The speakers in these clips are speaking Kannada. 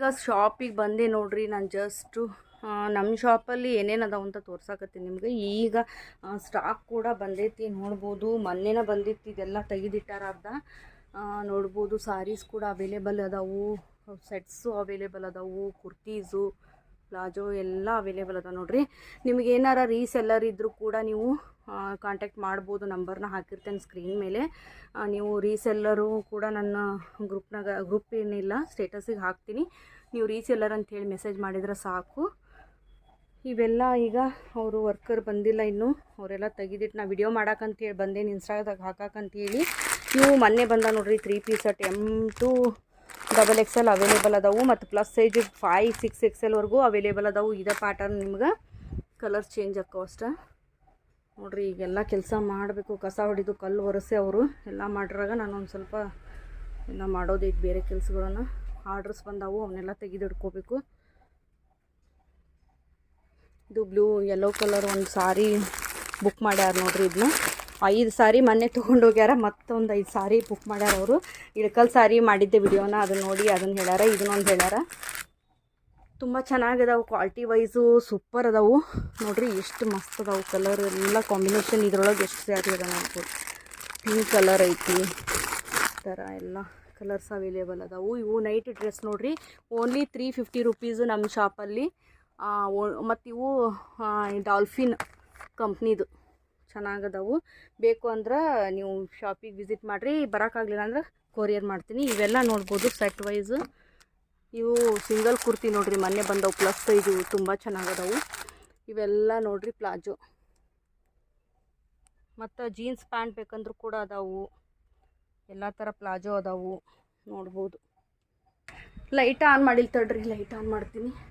ಈಗ ಶಾಪಿಗೆ ಬಂದೆ ನೋಡ್ರಿ ನಾನು ಜಸ್ಟು ನಮ್ಮ ಶಾಪಲ್ಲಿ ಏನೇನು ಅದಾವ ಅಂತ ತೋರ್ಸಾಕತ್ತೀನಿ ನಿಮ್ಗೆ. ಈಗ ಸ್ಟಾಕ್ ಕೂಡ ಬಂದೈತಿ ನೋಡ್ಬೋದು. ಮೊನ್ನೆನ ಬಂದಿತ್ತು ಇದೆಲ್ಲ ತೆಗೆದಿಟ್ಟಾರ ಅರ್ಧ. ಆ, ನೋಡ್ಬೋದು ಸಾರೀಸ್ ಕೂಡ ಅವೈಲೇಬಲ್ ಅದಾವು. ಸೆಟ್ಸು ಅವೈಲೇಬಲ್ ಅದಾವು ಕುರ್ತೀಸು ಪ್ಲಾಜೋ ಎಲ್ಲ ಅವೈಲೇಬಲ್ ಅದ ನೋಡ್ರಿ. ನಿಮ್ಗೆ ಏನಾರ ರೀಸೆಲ್ಲರ್ ಇದ್ದರೂ ಕೂಡ ನೀವು ಕಾಂಟ್ಯಾಕ್ಟ್ ಮಾಡ್ಬೋದು ನಂಬರ್ನ ಹಾಕಿರ್ತೇನೆ ಸ್ಕ್ರೀನ್ ಮೇಲೆ. ನೀವು ರೀಸೆಲ್ಲರು ಕೂಡ ನನ್ನ ಗ್ರೂಪ್ನಾಗ ಗ್ರೂಪ್ ಏನಿಲ್ಲ ಸ್ಟೇಟಸಿಗೆ ಹಾಕ್ತೀನಿ. ನೀವು ರೀಸೆಲ್ಲರ್ ಅಂಥೇಳಿ ಮೆಸೇಜ್ ಮಾಡಿದ್ರೆ ಸಾಕು. ಇವೆಲ್ಲ ಈಗ ಅವರು ವರ್ಕರ್ ಬಂದಿಲ್ಲ ಇನ್ನು. ಅವರೆಲ್ಲ ತೆಗೆದಿಟ್ಟು ನಾ ವಿಡಿಯೋ ಹೇಳಿ ಬಂದೇನು ಇನ್ಸ್ಟಾದಾಗ ಹಾಕಾಕಂತೇಳಿ. ನೀವು ಮೊನ್ನೆ ಬಂದ ನೋಡ್ರಿ three piece at M to double X L available ಅದಾವು ಮತ್ತು ಪ್ಲಸ್ ಸೈಜ್ ಫೈವ್ ಸಿಕ್ಸ್ ಎಕ್ಸೆಲ್ವರೆಗೂ ಅವೈಲೇಬಲ್ ಅದಾವು. ಇದೇ ಪ್ಯಾಟರ್ನ್ ನಿಮ್ಗೆ ಕಲರ್ ಚೇಂಜ್ ಆಕೋ ಅಷ್ಟೇ. ನೋಡ್ರಿ, ಈಗೆಲ್ಲ ಕೆಲಸ ಮಾಡಬೇಕು, ಕಸ ಹೊಡಿದು ಕಲ್ಲು ಒರೆಸಿ ಅವರು ಎಲ್ಲ ಮಾಡಿರಾಗ ನಾನು ಒಂದು ಸ್ವಲ್ಪ ಎಲ್ಲ ಈಗ ಬೇರೆ ಕೆಲಸಗಳನ್ನ. ಆರ್ಡ್ರಸ್ ಬಂದಾವು, ಅವನ್ನೆಲ್ಲ ತೆಗೆದಿಡ್ಕೋಬೇಕು ಇದು ಬ್ಲೂ ಯೆಲ್ಲೋ ಕಲರ್ ಒಂದು ಸಾರಿ ಬುಕ್ ಮಾಡ್ಯಾರ ನೋಡ್ರಿ ಇದನ್ನ ಐದು ಸಾರಿ ಮೊನ್ನೆ ತೊಗೊಂಡೋಗ್ಯಾರ ಮತ್ತೊಂದು ಐದು ಸಾರಿ ಬುಕ್ ಮಾಡ್ಯಾರ ಅವರು. ಇಳಕಲ್ ಸಾರಿ ಮಾಡಿದ್ದೆ ವಿಡಿಯೋನ ಅದನ್ನ ನೋಡಿ ಅದನ್ನು ಹೇಳ್ಯಾರ, ಇದನ್ನೊಂದು ಹೇಳ್ಯಾರ. ತುಂಬ ಚೆನ್ನಾಗಿದಾವೆ ಕ್ವಾಲಿಟಿ ವೈಸು ಸೂಪರ್ ಅದಾವು. ನೋಡಿರಿ ಎಷ್ಟು ಮಸ್ತ್ ಅದಾವು ಕಲರ್ ಎಲ್ಲ ಕಾಂಬಿನೇಷನ್ ಇದ್ರೊಳಗೆ ಎಷ್ಟು ಸ್ಯಾರಿ ಅದ ನೋಡ್ಬೋದು ಪಿಂಕ್ ಕಲರ್ ಐತಿ ಥರ ಎಲ್ಲ ಕಲರ್ಸ್ ಅವೈಲೇಬಲ್ ಅದಾವು. ಇವು ನೈಟ್ ಡ್ರೆಸ್ ನೋಡಿರಿ ಓನ್ಲಿ ತ್ರೀ ಫಿಫ್ಟಿ ರುಪೀಸು ನಮ್ಮ ಶಾಪಲ್ಲಿ ಮತ್ತು ಇವು ಡಾಲ್ಫಿನ್ ಕಂಪ್ನಿದು ಚೆನ್ನಾಗದಾವು. ಬೇಕು ಅಂದ್ರೆ ನೀವು ಶಾಪಿಗೆ ವಿಸಿಟ್ ಮಾಡಿರಿ ಬರೋಕ್ಕಾಗಲಿಲ್ಲ ಅಂದ್ರೆ ಕೊರಿಯರ್ ಮಾಡ್ತೀನಿ. ಇವೆಲ್ಲ ನೋಡ್ಬೋದು ಸೆಟ್ ವೈಸು ಇವು ಸಿಂಗಲ್ ಕುರ್ತಿ ನೋಡ್ರಿ, ಮೊನ್ನೆ ಬಂದವು. ಪ್ಲಸ್ ಸೈಜು ತುಂಬ ಚೆನ್ನಾಗದವು. ಇವೆಲ್ಲ ನೋಡ್ರಿ ಪ್ಲಾಜೋ. ಮತ್ತು ಜೀನ್ಸ್ ಪ್ಯಾಂಟ್ ಬೇಕಂದ್ರೂ ಕೂಡ ಅದಾವು. ಎಲ್ಲ ಥರ ಪ್ಲಾಜೋ ಅದಾವು. ನೋಡ್ಬೋದು. ಲೈಟ್ ಆನ್ ಮಾಡಿಲ್ಲ ತಡ್ರಿ ಲೈಟ್ ಆನ್ ಮಾಡ್ತೀನಿ.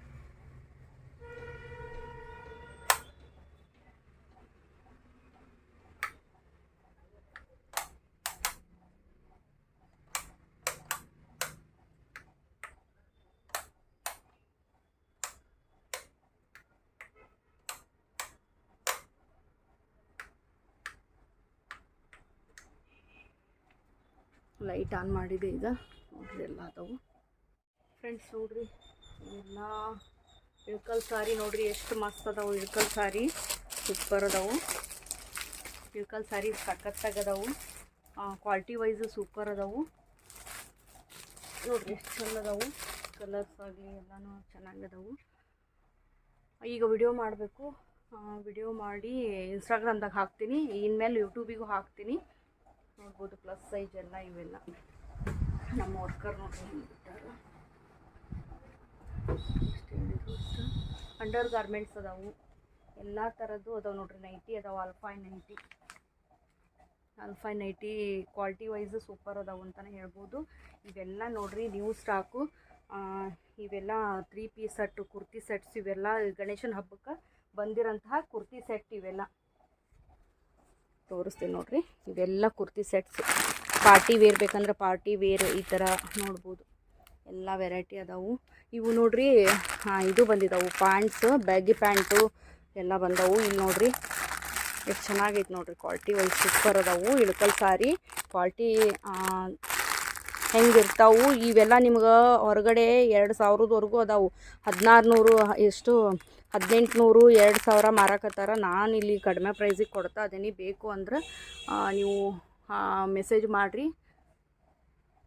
ಲೈಟ್ ಆನ್ ಮಾಡಿದೆ ಈಗ. ನೋಡ್ರಿ ಎಲ್ಲ ಅದಾವು. ಫ್ರೆಂಡ್ಸ್ ನೋಡ್ರಿ, ಎಲ್ಲ ಇಳ್ಕಲ್ ಸಾರಿ ನೋಡ್ರಿ, ಎಷ್ಟು ಮಸ್ತ್ ಅದಾವು ಇಳ್ಕಲ್ ಸಾರಿ. ಸೂಪರ್ ಅದಾವು. ಇಳ್ಕಲ್ ಸಾರಿ ಸಖತ್ತಾಗದವು ಕ್ವಾಲಿಟಿ ವೈಸು ಸೂಪರ್ ಅದಾವು. ನೋಡ್ರಿ, ಎಷ್ಟು ಚಂದ ಅದಾವು. ಕಲರ್ಸ್ ಆಗಲಿ ಎಲ್ಲನೂ ಚೆನ್ನಾಗದವು ಈಗ ವಿಡಿಯೋ ಮಾಡಬೇಕು. ವಿಡಿಯೋ ಮಾಡಿ ಇನ್ಸ್ಟಾಗ್ರಾಮ್ದಾಗ ಹಾಕ್ತೀನಿ. ಇನ್ಮೇಲೆ ಯೂಟ್ಯೂಬಿಗೂ ಹಾಕ್ತೀನಿ. ನೋಡ್ಬೋದು ಪ್ಲಸ್ ಸೈಜ್ ಎಲ್ಲ ಇವೆಲ್ಲ. ನಮ್ಮ ವರ್ಕರ್ ಎಷ್ಟು ಅಂಡರ್ ಗಾರ್ಮೆಂಟ್ಸ್ ಅದಾವು. ಎಲ್ಲ ಥರದ್ದು ಅದಾವೆ ನೋಡ್ರಿ ನೈಟಿ ಅದಾವೆ alpha nighty alpha nighty quality wise super ಅದಾವೆ ಅಂತಲೇ ಹೇಳ್ಬೋದು. ಇವೆಲ್ಲ ನೋಡ್ರಿ ನ್ಯೂ ಸ್ಟಾಕು ಇವೆಲ್ಲ three piece set kurti sets ಇವೆಲ್ಲ ಗಣೇಶನ ಹಬ್ಬಕ್ಕೆ ಬಂದಿರೋಂತಹ ಕುರ್ತಿ ಸೆಟ್ ಇವೆಲ್ಲ. ತೋರಿಸ್ತೀನಿ ನೋಡಿರಿ. ಇವೆಲ್ಲ ಕುರ್ತಿ ಸೆಟ್ಸ್ ಪಾರ್ಟಿ ವೇರ್ ಬೇಕಂದ್ರೆ ಪಾರ್ಟಿ ವೇರ್ ಈ ಥರ ನೋಡ್ಬೋದು. ಎಲ್ಲ ವೆರೈಟಿ ಅದಾವು. ಇವು ನೋಡ್ರಿ ಇದು ಬಂದಿದ್ದಾವು ಪ್ಯಾಂಟ್ಸ್ ಬ್ಯಾಗಿ ಪ್ಯಾಂಟು ಎಲ್ಲ ಬಂದವು. ಇಲ್ಲಿ ನೋಡ್ರಿ, ಎಷ್ಟು ಚೆನ್ನಾಗೈತೆ ನೋಡ್ರಿ. ಕ್ವಾಲ್ಟಿ ವೈಸ್ ಸೂಪರ್ ಅದಾವು. ಇಳ್ಕಲ್ ಸಾರಿ ಕ್ವಾಲಿಟಿ ಹೆಂಗಿರ್ತಾವು? ಇವೆಲ್ಲ ನಿಮ್ಗೆ ಹೊರಗಡೆ ಎರಡು ಸಾವಿರದವರೆಗೂ ಅದಾವು. ಹದಿನಾರು ನೂರು ಎಷ್ಟು? ಹದಿನೆಂಟು ನೂರು ಎರಡು ಸಾವಿರ ಮಾರಾಕತ್ತಾರ ನಾನು ಇಲ್ಲಿ ಕಡಿಮೆ ಪ್ರೈಸಿಗೆ ಕೊಡ್ತಾ ಅದೇನಿ ಬೇಕು ಅಂದ್ರೆ ನೀವು ಮೆಸೇಜ್ ಮಾಡಿರಿ.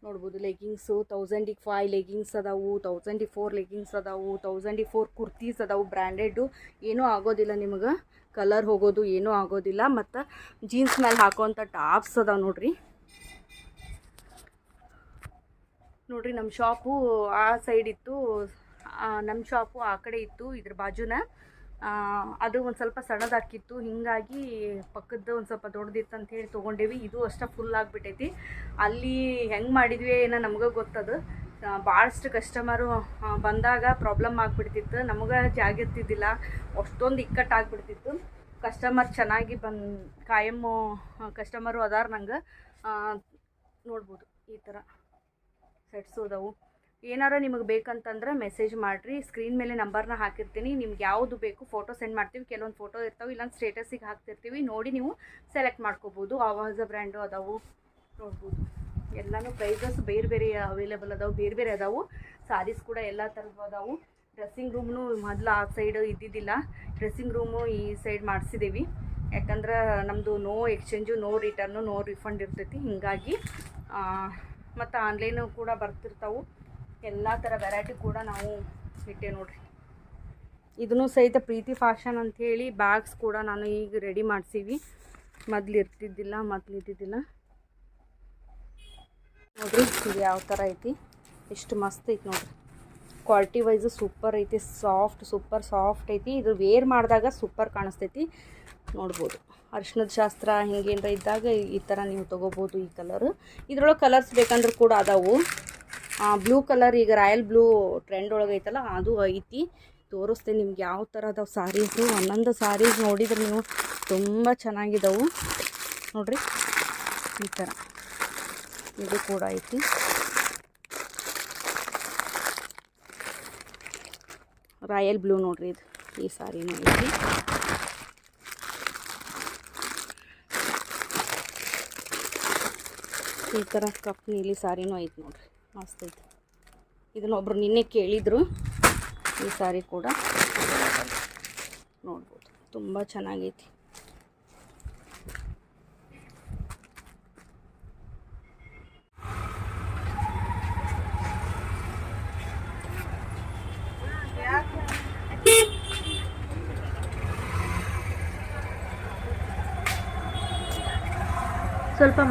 ನೋಡ್ಬೋದು ಲೆಗಿಂಗ್ಸು ತೌಸಂಡಿಗೆ ಫೈವ್ ಲೆಗಿಂಗ್ಸ್ ಅದಾವು ತೌಸಂಡಿಗೆ ಫೋರ್ ಲೆಗಿಂಗ್ಸ್ ಅದಾವು ತೌಸಂಡಿಗೆ ಫೋರ್ ಕುರ್ತೀಸ್ ಅದಾವು ಬ್ರ್ಯಾಂಡೆಡ್ಡು ಏನೂ ಆಗೋದಿಲ್ಲ ನಿಮ್ಗೆ. ಕಲರ್ ಹೋಗೋದು ಏನೂ ಆಗೋದಿಲ್ಲ. ಮತ್ತು ಜೀನ್ಸ್ ಮೇಲೆ ಹಾಕೋಂಥ ಟಾಪ್ಸ್ ಅದಾವೆ ನೋಡ್ರಿ. ನೋಡ್ರಿ ನಮ್ಮ ಶಾಪು ಆ ಸೈಡ್ ಇತ್ತು ನಮ್ಮ ಶಾಪು ಆ ಕಡೆ ಇತ್ತು, ಇದ್ರ ಬಾಜುನ. ಅದು ಒಂದು ಸ್ವಲ್ಪ ಸಣ್ಣದಾಕಿತ್ತು, ಹಿಂಗಾಗಿ ಪಕ್ಕದ ಒಂದು ಸ್ವಲ್ಪ ದೊಡ್ಡದಿತ್ತು ಅಂತ ಹೇಳಿ ತೊಗೊಂಡೇವಿ. ಇದು ಅಷ್ಟೇ ಫುಲ್ ಆಗಿಬಿಟ್ಟೈತಿ ಅಲ್ಲಿ ಹೆಂಗೆ ಮಾಡಿದ್ವಿ ಏನೋ ನಮ್ಗೆ ಗೊತ್ತದು. ಭಾಳಷ್ಟು ಕಸ್ಟಮರು ಬಂದಾಗ ಪ್ರಾಬ್ಲಮ್ ಆಗಿಬಿಡ್ತಿತ್ತು. ನಮಗೆ ಜಾಗಿರ್ತಿದ್ದಿಲ್ಲ ಅಷ್ಟೊಂದು ಇಕ್ಕಟ್ಟಾಗ್ಬಿಡ್ತಿತ್ತು ಕಸ್ಟಮರ್ ಚೆನ್ನಾಗಿ ಬಂದು ಕಾಯಮ್ಮು ಕಸ್ಟಮರು ಅದಾರ ನಂಗೆ. ನೋಡ್ಬೋದು, ಈ ಥರ ಸೆಟ್ಸು ಅದಾವು ಏನಾರ ನಿಮಗೆ ಬೇಕಂತಂದ್ರೆ ಮೆಸೇಜ್ ಮಾಡಿರಿ. ಸ್ಕ್ರೀನ್ ಮೇಲೆ ನಂಬರ್ನ ಹಾಕಿರ್ತೀನಿ. ನಿಮ್ಗೆ ಯಾವುದು ಬೇಕು ಫೋಟೋ ಸೆಂಡ್ ಮಾಡ್ತೀವಿ. ಕೆಲವೊಂದು ಫೋಟೋ ಇರ್ತಾವೆ. ಇಲ್ಲಾಂದ್ರೆ ಸ್ಟೇಟಸಿಗೆ ಹಾಕ್ತಿರ್ತೀವಿ. ನೋಡಿ ನೀವು ಸೆಲೆಕ್ಟ್ ಮಾಡ್ಕೋಬೋದು. ಆವಾಜ ಬ್ರ್ಯಾಂಡು ಅದಾವು. ನೋಡ್ಬೋದು. ಎಲ್ಲಾನು ಪ್ರೈಸಸ್ ಬೇರೆ ಬೇರೆ ಅವೈಲೇಬಲ್ ಅದಾವೆ. ಬೇರೆ ಬೇರೆ ಅದಾವು. ಸಾರೀಸ್ ಕೂಡ ಎಲ್ಲ ಥರದ್ದು ಅದಾವು. ಡ್ರೆಸ್ಸಿಂಗ್ ರೂಮ್ನು ಮೊದಲು ಆ ಸೈಡ್ ಇದ್ದಿದ್ದಿಲ್ಲ. ಡ್ರೆಸ್ಸಿಂಗ್ ರೂಮು ಈ ಸೈಡ್ ಮಾಡಿಸಿದ್ದೀವಿ ಯಾಕಂದ್ರೆ ನಮ್ಮದು no exchange no return no refund ಇರ್ತೈತಿ. ಹೀಗಾಗಿ ಮತ್ತು ಆನ್ಲೈನು ಕೂಡ ಬರ್ತಿರ್ತಾವೆ. ಎಲ್ಲ ಥರ ವೆರೈಟಿ ಕೂಡ ನಾವು ಇಟ್ಟೆ ನೋಡ್ರಿ. ಇದನ್ನು ಸಹಿತ ಪ್ರೀತಿ ಫ್ಯಾಷನ್ ಅಂಥೇಳಿ ಬ್ಯಾಗ್ಸ್ ಕೂಡ ನಾನು ಈಗ ರೆಡಿ ಮಾಡಿಸೀವಿ. ಮೊದ್ಲು ಇರ್ತಿದ್ದಿಲ್ಲ, ಮೊದ್ಲು ಇದ್ದಿದ್ದಿಲ್ಲ. ನೋಡ್ರಿ ಇದು ಯಾವ ಥರ ಐತಿ? ಎಷ್ಟು ಮಸ್ತ್ ಐತಿ ನೋಡ್ರಿ. ಕ್ವಾಲಿಟಿ ವೈಸು ಸೂಪರ್ ಐತಿ ಸಾಫ್ಟ್ ಸೂಪರ್ ಸಾಫ್ಟ್ ಐತಿ. ಇದು ವೇರ್ ಮಾಡಿದಾಗ ಸೂಪರ್ ಕಾಣಿಸ್ತೈತಿ. ನೋಡ್ಬೋದು. ಅರ್ಶಿಣದ ಶಾಸ್ತ್ರ ಹಿಂಗೇನರ ಇದ್ದಾಗ ಈ ಥರ ನೀವು ತೊಗೋಬೋದು ಈ ಕಲರ್ ಇದ್ರೊಳಗೆ ಕಲರ್ಸ್ ಬೇಕಂದ್ರೆ ಕೂಡ ಅದಾವು. ಬ್ಲೂ ಕಲರ್ ಈಗ ರಾಯಲ್ ಬ್ಲೂ ಟ್ರೆಂಡ್ ಒಳಗೆ ಐತಲ್ಲ, ಅದು ಐತಿ. ತೋರಿಸ್ತೇನೆ ನಿಮ್ಗೆ ಯಾವ ಥರ ಅದಾವೆ ಸಾರೀಸು ಒಂದೊಂದು ಸಾರೀಸ್ ನೋಡಿದ್ರೆ ನೀವು ತುಂಬ ಚೆನ್ನಾಗಿದ್ದಾವೆ ನೋಡ್ರಿ, ಈ ಥರ ಇದು ಕೂಡ ಐತಿ. ರಾಯಲ್ ಬ್ಲೂ ನೋಡ್ರಿ ಇದು. ಈ ಸಾರಿನೂ ಐತಿ. ಈ ಥರ ಕಪ್ ನೀಲಿ ಸಾರಿನೂ ಐತಿ ನೋಡ್ರಿ. ಮಸ್ತ್ ಐತೆ. ಇದನ್ನ ಒಬ್ರು ನಿನ್ನೆ ಕೇಳಿದರು ಈ ಸಾರಿ ಕೂಡ ನೋಡ್ಬೋದು. ತುಂಬ ಚೆನ್ನಾಗೈತಿ.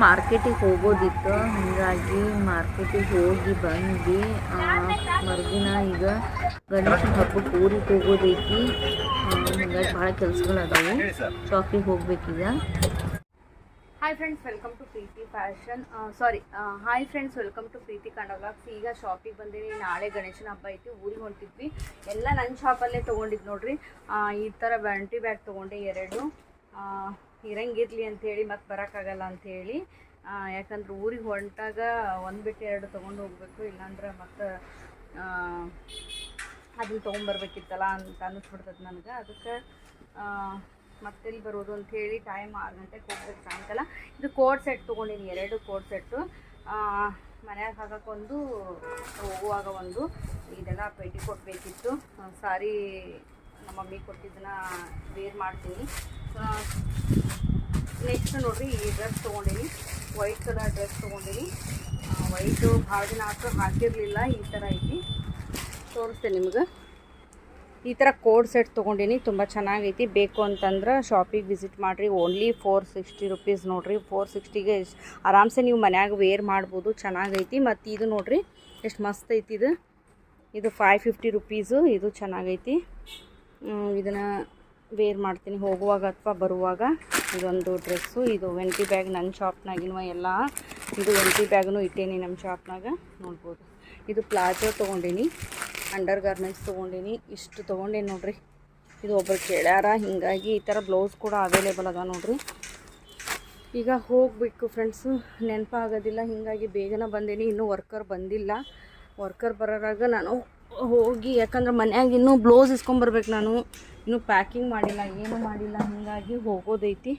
ಮಾರ್ಕೆಟಿಗೆ ಹೋಗೋದಿತ್ತು, ಹಾಗಾಗಿ ಮಾರ್ಕೆಟಿಗೆ ಹೋಗಿ ಬಂದು ಮರುದಿನ ಈಗ ಗಣೇಶನ ಹಬ್ಬಕ್ಕೆ ಊರಿಗೆ ಹೋಗೋದೈತಿ ಹಾಗಾಗಿ ಭಾಳ ಕೆಲಸಗಳು ಅದಾವು. ಶಾಪಿಗೆ ಹೋಗ್ಬೇಕೀಗ. Hi friends welcome to Preethi fashion sari hi friends welcome to Preethi ಕಂಡವ್ಲಾಗ್ಸ್ ಈಗ ಶಾಪಿಗೆ ಬಂದೀನಿ. ನಾಳೆ ಗಣೇಶನ ಹಬ್ಬ ಐತಿ. ಊರಿಗೆ ಹೊಂಟಿದ್ವಿ. ಎಲ್ಲ ನನ್ನ ಶಾಪಲ್ಲೇ ತೊಗೊಂಡಿದ್ದು ನೋಡ್ರಿ. ಈ ಥರ ಬ್ಯಾಂಟಿ ಬ್ಯಾಗ್ ತೊಗೊಂಡೆ ಎರಡು. ಇರಂಗಿರ್ಲಿ ಅಂಥೇಳಿ ಮತ್ತೆ ಬರೋಕ್ಕಾಗಲ್ಲ ಅಂಥೇಳಿ ಯಾಕಂದ್ರೆ ಊರಿಗೆ ಹೊಂಟಾಗ ಒಂದು ಬಿಟ್ಟು ಎರಡು ತೊಗೊಂಡು ಹೋಗ್ಬೇಕು, ಇಲ್ಲಾಂದ್ರೆ ಮತ್ತೆ ಅದನ್ನ ತೊಗೊಂಬರ್ಬೇಕಿತ್ತಲ್ಲ ಅಂತ ಅನ್ನಿಸ್ಬಿಡ್ತದೆ ನನಗೆ. ಅದಕ್ಕೆ ಮತ್ತೆಲ್ಲಿ ಬರೋದು ಅಂತ ಹೇಳಿ ಟೈಮ್ ಆರು ಗಂಟೆಗೆ ಹೋಗ್ಬೇಕು ಸಾಯಂಕಾಲ. ಇದು ಕೋಡ್ ಸೆಟ್ ತೊಗೊಂಡಿನಿ, ಎರಡು ಕೋಡ್ ಸೆಟ್ಟು ಮನ್ಯಾಗ ಹಾಕೋಕ್ಕೊಂದು ಹೋಗುವಾಗ ಒಂದು, ಇದೆಲ್ಲ ಪೇಟಿ ಕೊಡಬೇಕಿತ್ತು ಸಾರಿ ನಮ್ಮ ಮಮ್ಮಿ ಕೊಟ್ಟಿದ್ದನ್ನ ವೇರ್ ಮಾಡ್ತೀನಿ. ನೆಕ್ಸ್ಟ್ ನೋಡಿರಿ ಈ ಡ್ರೆಸ್ ತೊಗೊಂಡಿನಿ. ವೈಟ್ ಕಲರ್ ಡ್ರೆಸ್ ತೊಗೊಂಡಿನಿ. ವೈಟು ಭಾಳ ದಿನ ಆದರೂ ಹಾಕಿರಲಿಲ್ಲ ಈ ಥರ ಐತಿ. ತೋರಿಸ್ತೇನೆ ನಿಮ್ಗೆ. ಈ ಥರ ಕೋಡ್ ಸೆಟ್ ತೊಗೊಂಡಿನಿ, ತುಂಬ ಚೆನ್ನಾಗೈತಿ. ಬೇಕು ಅಂತಂದ್ರೆ ಶಾಪಿಗೆ ವಿಸಿಟ್ ಮಾಡಿರಿ. ಓನ್ಲಿ ಫೋರ್ ಸಿಕ್ಸ್ಟಿ ರುಪೀಸ್ ನೋಡಿರಿ. ಫೋರ್ ಸಿಕ್ಸ್ಟಿಗೆ ಆರಾಮ್ಸೆ ನೀವು ಮನ್ಯಾಗ ವೇರ್ ಮಾಡ್ಬೋದು. ಚೆನ್ನಾಗೈತಿ. ಮತ್ತು ಇದು ನೋಡಿರಿ, ಎಷ್ಟು ಮಸ್ತ್ ಐತಿ ಇದು. ಇದು ಫೈವ್ ಫಿಫ್ಟಿ ರುಪೀಸು ಇದು ಚೆನ್ನಾಗೈತಿ. ಇದನ್ನು ವೇರ್ ಮಾಡ್ತೀನಿ. ಹೋಗುವಾಗ ಅಥವಾ ಬರುವಾಗ ಇದೊಂದು ಡ್ರೆಸ್ಸು ಇದು ವೆಂಟಿ ಬ್ಯಾಗ್ ನನ್ನ ಶಾಪ್ನಾಗಿನವ ಎಲ್ಲ ಇದು ವೆಂಟಿ ಬ್ಯಾಗ್ನು ಇಟ್ಟೇನಿ ನಮ್ಮ ಶಾಪ್ನಾಗ ನೋಡ್ಬೋದು. ಇದು ಪ್ಲಾಜೋ ತೊಗೊಂಡೀನಿ ಅಂಡರ್ ಗಾರ್ಮೆಂಟ್ಸ್ ತೊಗೊಂಡೀನಿ, ಇಷ್ಟು ತೊಗೊಂಡೇನಿ ನೋಡ್ರಿ. ಇದು ಒಬ್ಬರು ಕೇಳ್ಯಾರ, ಹೀಗಾಗಿ ಈ ಥರ ಬ್ಲೌಸ್ ಕೂಡ ಅವೈಲೇಬಲ್ ಅದ ನೋಡ್ರಿ. ಈಗ ಹೋಗಬೇಕು ಫ್ರೆಂಡ್ಸು ನೆನಪಾಗೋದಿಲ್ಲ, ಹೀಗಾಗಿ ಬೇಗನೆ ಬಂದೀನಿ. ಇನ್ನೂ ವರ್ಕರ್ ಬಂದಿಲ್ಲ. ವರ್ಕರ್ ಬರೋರಾಗ ನಾನು ಹೋಗಿ, ಯಾಕಂದ್ರೆ ಮನ್ಯಾಗ ಇನ್ನೂ ಬ್ಲೌಸ್ ಇಸ್ಕೊಂಬರ್ಬೇಕು ನಾನು. ಇನ್ನೂ ಪ್ಯಾಕಿಂಗ್ ಮಾಡಿಲ್ಲ, ಏನೂ ಮಾಡಿಲ್ಲ, ಹೀಗಾಗಿ ಹೋಗೋದೈತಿ.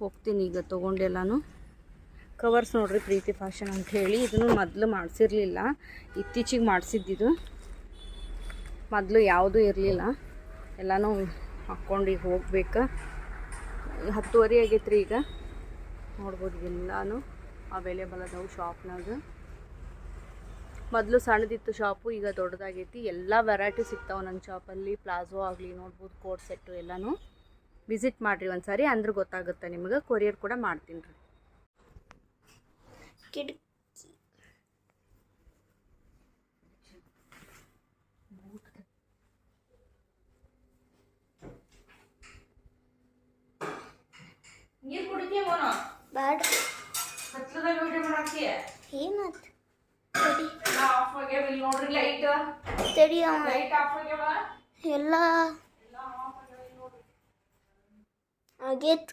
ಹೋಗ್ತೀನಿ ಈಗ ತೊಗೊಂಡೆಲ್ಲಾನು ಕವರ್ಸ್ ನೋಡ್ರಿ ಪ್ರೀತಿ ಫ್ಯಾಷನ್ ಅಂತ ಹೇಳಿ, ಇದನ್ನು ಮೊದಲು ಮಾಡಿಸಿರ್ಲಿಲ್ಲ. ಇತ್ತೀಚಿಗೆ ಮಾಡಿಸಿದ್ದಿದ್ದು ಮೊದಲು ಯಾವುದೂ ಇರಲಿಲ್ಲ. ಎಲ್ಲನೂ ಹಾಕ್ಕೊಂಡು ಈಗ ಹೋಗ್ಬೇಕು. ಹತ್ತುವರೆ ಆಗೈತ್ರಿ ಈಗ. ನೋಡ್ಬೋದು ಎಲ್ಲಾನು. ಅವೈಲೇಬಲ್ ಅದಾವೆ ಶಾಪ್ನಾಗ ಮೊದಲು ಸಣ್ಣದಿತ್ತು ಶಾಪು ಈಗ ದೊಡ್ಡದಾಗೈತಿ. ಎಲ್ಲ ವೆರೈಟಿ ಸಿಗ್ತಾವೆ ನನ್ನ ಶಾಪಲ್ಲಿ ಪ್ಲಾಜೋ ಆಗಲಿ ನೋಡ್ಬೋದು ಕೋಟ್ ಸೆಟ್ಟು ಎಲ್ಲನೂ. ವಿಸಿಟ್ ಮಾಡಿರಿ ಒಂದು ಸಾರಿ ಅಂದ್ರೆ ಗೊತ್ತಾಗುತ್ತೆ ನಿಮಗೆ. ಕೊರಿಯರ್ ಕೂಡ ಮಾಡ್ತೀನಿ ರೀ. ನೀರು ವಿಡಿಯೋ ಏನತ್ ತಡಿ. ಎಲ್ಲ. ಆಗೇತ್.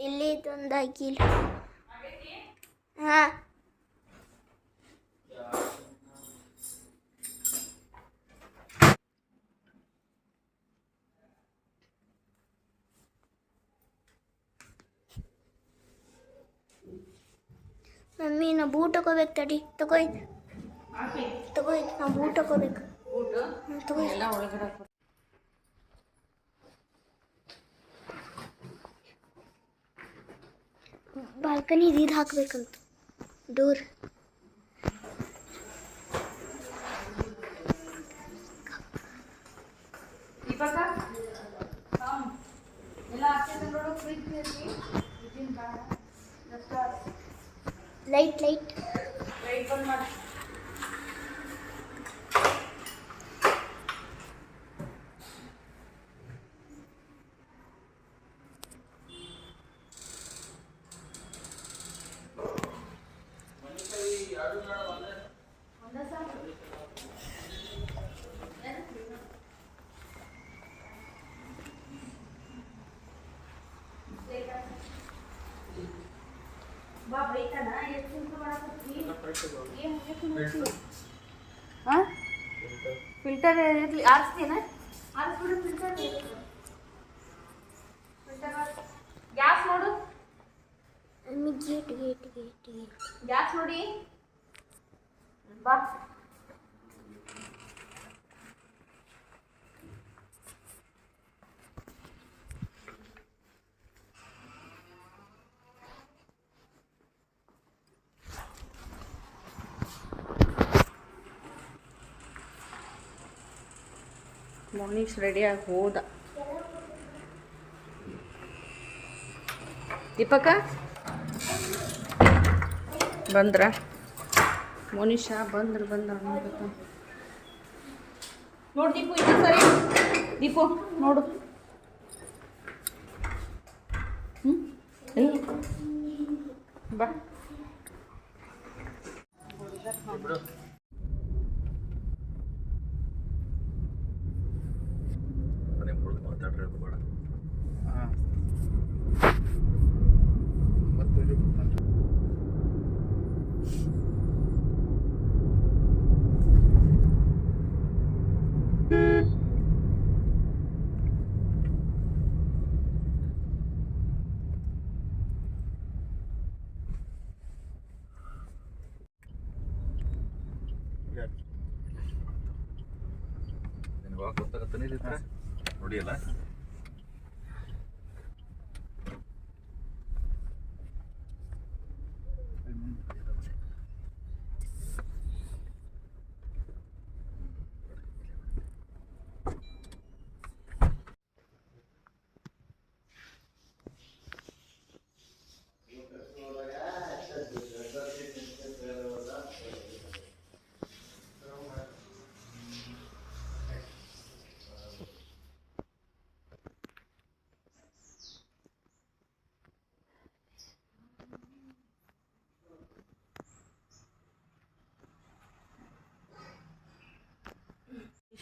ಇಲ್ಲಿ ಇದೊಂದು ಆಗಿಲ್ಲ ಹಾ ನಾ ಬೂಟ್ ತಗೋಬೇಕು ತಡಿ. ತಗೋ ಇದ್. ತಗೋ ಇದ್, ನಾ ಬೂಟ್ ತಗೋಬೇಕು. ಬಾಲ್ಕನಿ ಇದು ಹಾಕ್ಬೇಕಂತ. ಡೋರ್ ಎಲ್ಲ ಆಗ್ತೈತೆ ನೋಡು ಫ್ರಿಜ್ ಫ್ರಿಜ್ಜಿನ ಬೇಡ ಜಸ್ಟ್ ಲೈಟ್ ಲೈಟ್ ಲೈಟ್ ಬಂದ್ ಮಾಡಿ फिल्टर आज ना? आज थोडं फिल्टर गॅस मोडू. मी ಮೋನೀಶ್ ರೆಡಿಯಾಗಿ ಹೋದ. ದೀಪಕ? ಬಂದ್ರ? ಮೋನಿಷ ಬಂದ್ರ ಬಂದ ನೋಡಿ ದೀಪು ಸರಿ. ದೀಪು ನೋಡು. Lord.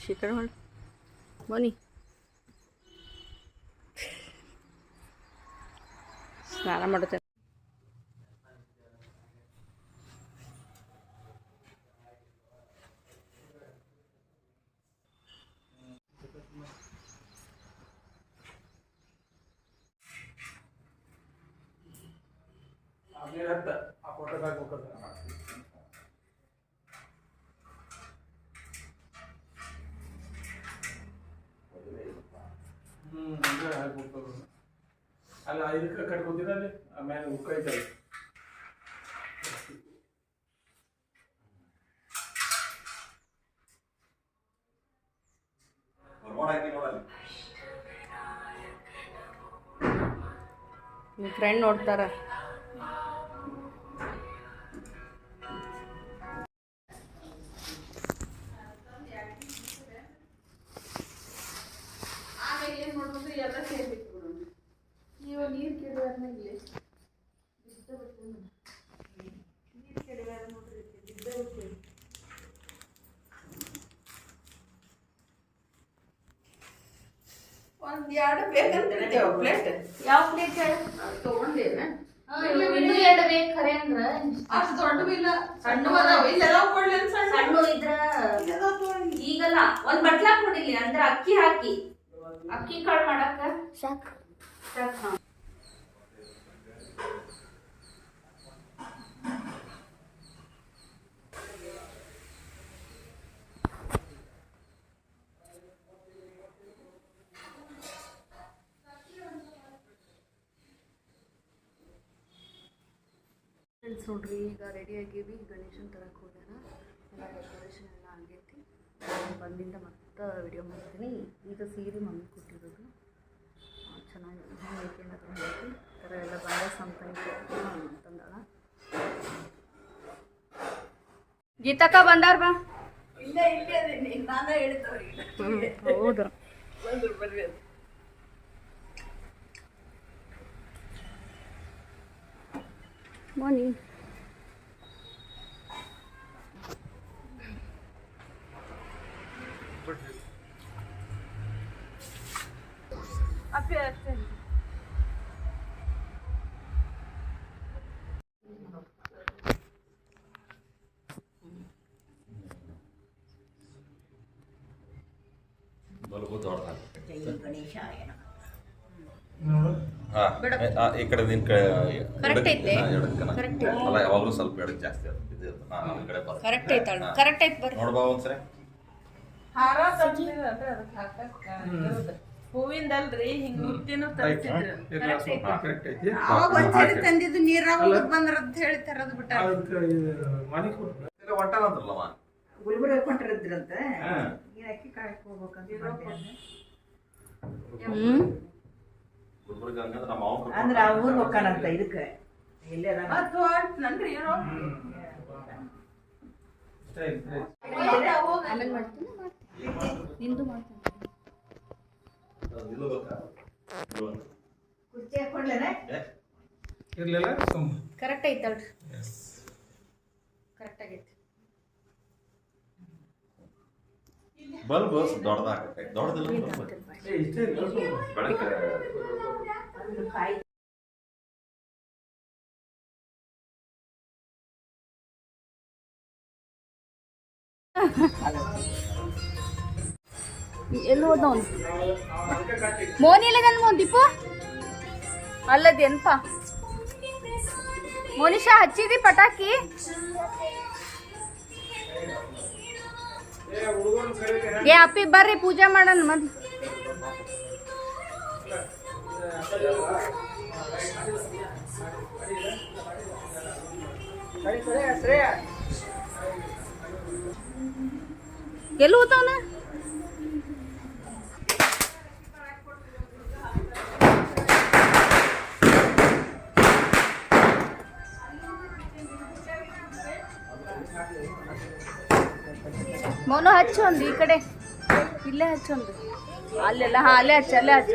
ಶಿಖರ ಮಾಡಿ ಬನ್ನಿ ಸ್ನಾನ ನಿಮ್ಮ ಫ್ರೆಂಡ್ ನೋಡ್ತಾರ. ಸಣ್ಣ ಇದ್ರ? ಈಗಲ್ಲ ಒಂದ್ ಬಟ್ಲ ಕೊಡಿಲಿ ಅಂದ್ರ ಅಕ್ಕಿ ಹಾಕಿ. ಅಕ್ಕಿ ಕಾಳು ಮಾಡಾಕ ಸಾಕು. ಸಾಕು ನೋಡ್ರಿ ಈಗ ರೆಡಿ ಆಗೀವಿ. ಈಗ ನಾನ್ ಬಂದಿಂದ ಮತ್ತೆ ವಿಡಿಯೋ ಮಾಡ್ತೀನಿ. ಇದು ಸೀರೆ ಮಮ್ಮಿ ಕೊಟ್ಟಿರೋದು. ಚೆನ್ನಾಗಿ ಚೆನ್ನಾಗಿದೆ ಹೇಗೆ ಏನಾದರೂ ಹೇಳ್ತಿ ಈ ಥರ ಎಲ್ಲ ಭಾಳ ಸಂಪಂಗಿ ತಂದಾಳ. ಗೀತಕ್ಕ ಬಂದಾರ ಬಾ. ಹೌದು. ಮೋನಿ ಅಪ್ಪಿ ಅಷ್ಟೇ ಬಲ್ಬು ದೊಡ್ಡದಾಗ್ತದೆ ನೋಡು ಹಾ ಆ, ಈ ಕಡೆ ನಿನ್ ಕಡೆ ಐತೆ? ಐತೆ. ಅಲ್ಲ ಯಾವಾಗಲೂ ಸ್ವಲ್ಪ ಎಡಕ್ಕೆ ಜಾಸ್ತಿ ಅದು ಇದು ಕಡೆ. ಕರೆಕ್ಟ್ ಐತಾಳ ಹಾ. ಕರೆಕ್ಟ್ ಐತ್ ಬರ್ರಿ. ನೋಡ್ಬಾ ಒಂದ್ಸರಿ. ಹೂವಿಂದಲ್ರಿ ಹಿಂಗ್ ಮುತ್ತಿನೂ ತರಿಸಿದ್ರು. ಅವಾಗ ಒಂದ್ಸರಿ ತಂದಿದ್ದು ನೀರಾಗ ಬಂದ್ರ ಅಂತ ಹೇಳಿ ತರದ್ ಹೊಂಟಾನಂದ್ರಲ್ಲಮ್ಮ ಗುಲ್ಬರ್ಗ. ಈ ಅಕ್ಕಿ ಕಾಯಕ್ ಹೋಗ್ಬೇಕಂತ ಕರ್ಕೊಂಡ್ ಅಂದ್ರ ಆ ಊರ್ ಹೋಗ್ಕಾನಂತ ಇದಕ್ಕ. ಎಲ್ಲೇ ನನ್ರಿ ಆಮೇಲೆ ಮಾಡ್ತೀನಿ. ನಿಂದು ಮಾಡ್ತೀನಿ ಇದು ಬೇಕಾ? ಇದು ಒಂದು. ಕುರ್ಚಿ ಹಾಕೊಂಡ್ಲೇನ ಏ? ಇರ್ಲಿಲ್ಲ? ಕರೆಕ್ಟ್ ಐತಳ್ರಿ ಕರೆಕ್ಟ್ ಆಗೈತಿ. ಬಲ್ಬ್ ದೊಡ್ಡದಾಗತ್ತೆ. ದೊಡ್ಡದಿಲ್ಲ ಬಲ್ಬ್. ಏ ಎಲ್ಲಿ ಹೋದ ಅವ್ನು. ಮೋನಿ ಎಲ್ಲಿಗನ್ ಮೋ ದೀಪು? ಅಲ್ಲದೇನ್ಪ ಮೋನಿಶಾ ಹಚ್ಚಿದಿ ಪಟಾಕಿ? ಏ ಅಪ್ಪಿ ಬರ್ರಿ, ಪೂಜೆ ಮಾಡೋಣ ಮದ್ ಎಲ್ಲೂ ಹೋತಾವನ ಮೌನ ಹಚ್ಚೊಂದು ಈ ಕಡೆ. ಇಲ್ಲೇ ಹಚ್ಚೊಂದು ಅಲ್ಲೆಲ್ಲ ಹಾ ಅಲ್ಲೇ ಹಚ್ಚ ಅಲ್ಲೇ ಹಚ್ಚ.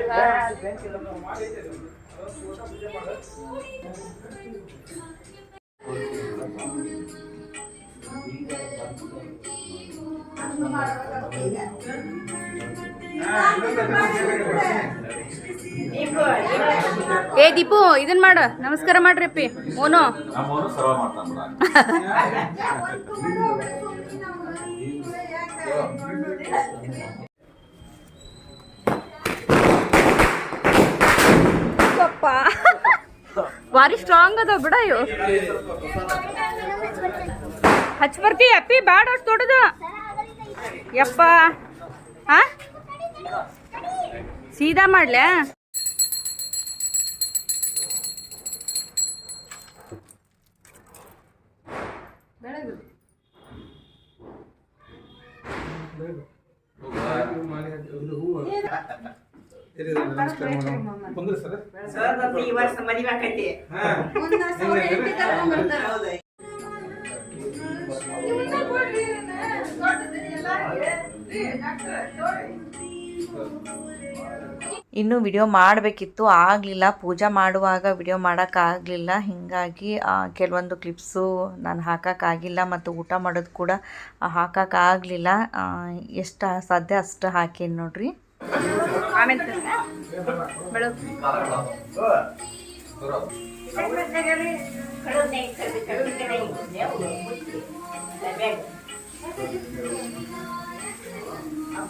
ಏ ದೀಪು ಇದನ್ ಮಾಡು. ನಮಸ್ಕಾರ ಮಾಡ್ರಿ ಅಪ್ಪಿ. ಮೋನು. ಭಾರಿ ಸ್ಟ್ರಾಂಗ್ ಅದ ಬಿಡ ಇವು ಹಚ್ ಬರ್ತಿ ಅಪ್ಪಿ, ಬ್ಯಾಡ, ಅಷ್ಟು ದೊಡ್ಡದು. ಯಪ್ಪ. ಹಾ ಸೀದಾ ಮಾಡ್ಲೆ? ಮಾಲೆ ಈ ವರ್ಷ ಮದುವೆ ಆಕೈತಿ ಡಾಕ್ಟರ್ ಇನ್ನು ವಿಡಿಯೋ ಮಾಡಬೇಕಿತ್ತು, ಆಗಲಿಲ್ಲ. ಪೂಜೆ ಮಾಡುವಾಗ ವಿಡಿಯೋ ಮಾಡೋಕ್ಕಾಗಲಿಲ್ಲ. ಹೀಗಾಗಿ ಕೆಲವೊಂದು ಕ್ಲಿಪ್ಸು ನಾನು ಹಾಕೋಕ್ಕಾಗಿಲ್ಲ ಮತ್ತು ಊಟ ಮಾಡೋದು ಕೂಡ ಹಾಕೋಕ್ಕಾಗಲಿಲ್ಲ. ಎಷ್ಟು ಸಾಧ್ಯ ಅಷ್ಟು ಹಾಕೀನಿ ನೋಡ್ರಿ. ಆಮೇಲೆ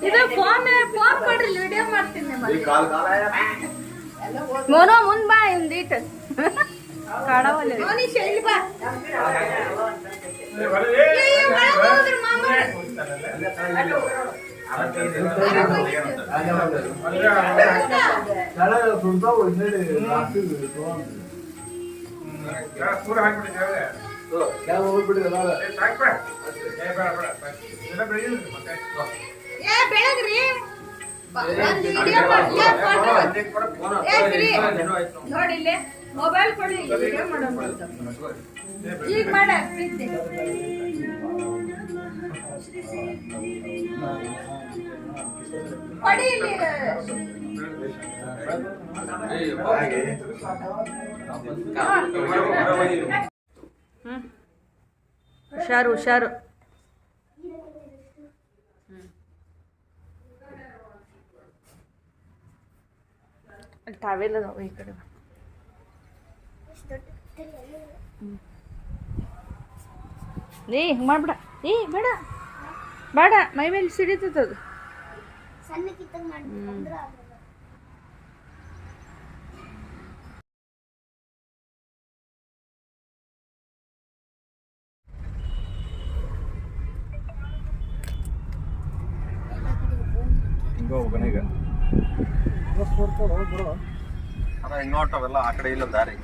ಇದು ಫೋನ್ ಫೋನ್ ಕೊಡ್ರಿ ವಿಡಿಯೋ ಮಾಡ್ತೀನಿ ಮೋನೋ ಮುಂದ್ ಬಾ ಇಂದೀಟ್ ಕಾಣವಲ್ಲ ಪೂರ ಹಾಕ್ಬಿಟ್ಟಿದ್ದೇವೆ ನೋಡಿಲ್ಲೇ ಮೊಬೈಲ್ ಕೊಡಿ ವಿಡಿಯೋ ಮಾಡೋಣ ಈಗ ಮಾಡ ಕೊಡಿ ಇಲ್ಲಿ. ಹ್ಮ್. ಹುಷಾರು ಹುಷಾರು. ಟಾವೆಲ್ ಅದಾವ ಈ ಕಡೆ. ಏ ಹಿಂಗೆ ಮಾಡ್ಬೇಡ. ಏ ಬೇಡ. ಬೇಡ. ಮೈ ಮೇಲೆ ಸಿಡಿತದ ಅದು ಸಣ್ಣ ಕಿತ್ತಂಗ್ ಮಾಡ್ಬೇಕು ಅಂದ್ರೆ ಆಗಲ್ಲ. ಹಿಂಗ ಹೋಗೋಣ ಈಗ ಅದ ಅವೆಲ್ಲ ಆ ಕಡೆ ಇಲ್ಲ ದಾರಿ.